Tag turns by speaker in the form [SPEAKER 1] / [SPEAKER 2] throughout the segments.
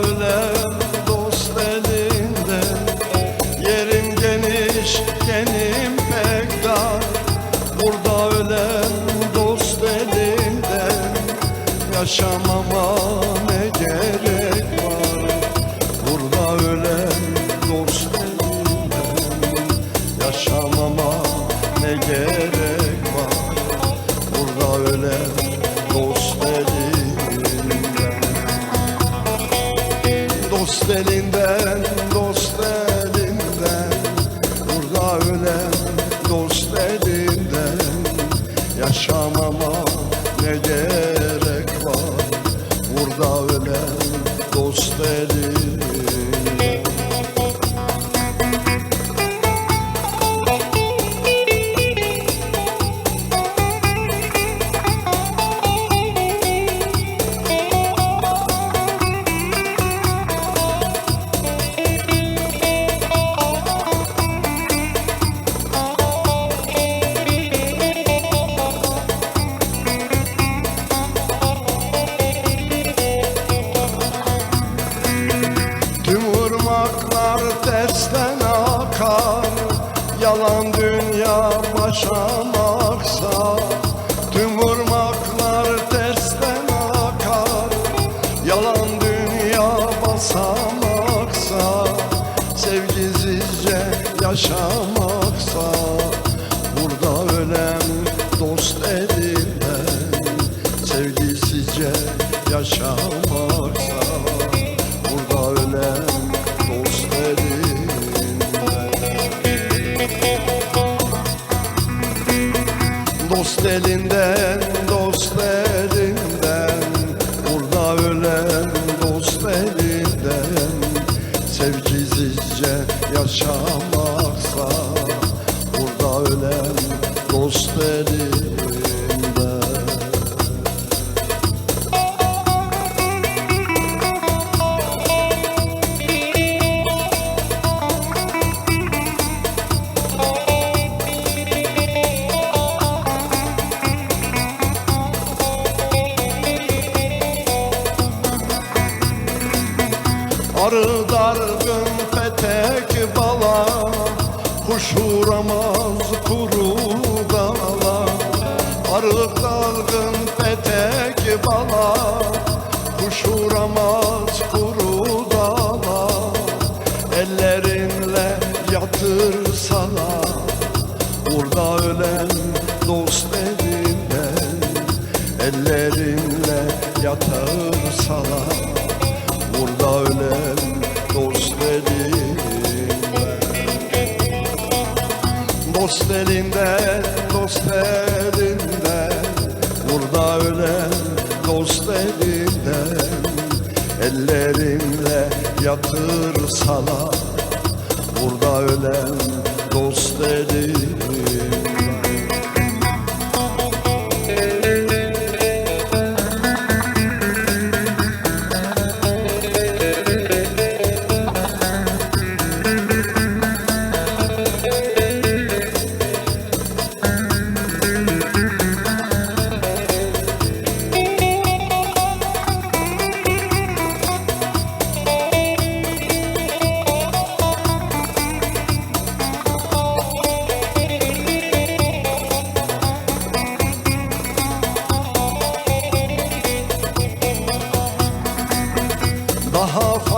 [SPEAKER 1] alem dost elinde Yerim geniş genim pek dar Burada ölen dost elinde Yaşamama Elinden, dost elinden. Burada ölen dost elinden. Yaşamama ne gerek ırmaklar tersten akar. Yalan dünya başamaksa Tüm ırmaklar tersten akar. Yalan dünya basamaksa Sevgisizce yaşamaksa Burada ölen dost elinden Sevgisizce yaşamaksa Burada ölen elinden, dost elinden. Burada ölen dost elinden. Sevgisizce yaşamaksa Burada ölen dost elinden Yatır sana Burada ölen dost elinden Dost elinden, dost elinden Burada ölen dost elinden Ellerinle yatır sana Burada ölen dost elinden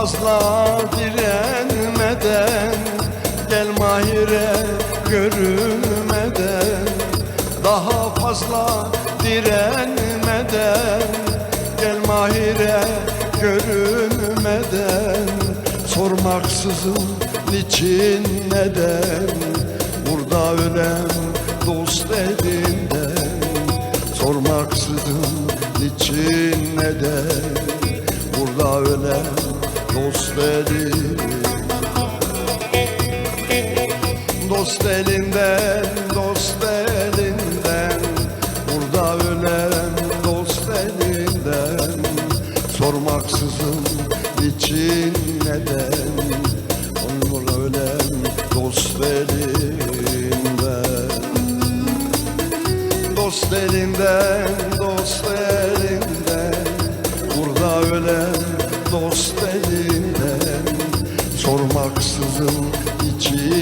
[SPEAKER 1] fazla direnmeden Gel mahire görünmeden Daha fazla direnmeden Gel mahire görünmeden Sormaksızın niçin neden Burada ölen dost elinden Sormaksızın niçin neden Burada ölen dost elinden Dost elinden, dost elinden. Burada ölen dost elinden. Sormaksızın niçin neden? Onunla ölen dost elinden. Dost elinden, dost elinden. Burada ölen dost elinden Sormaksızın için neden Burada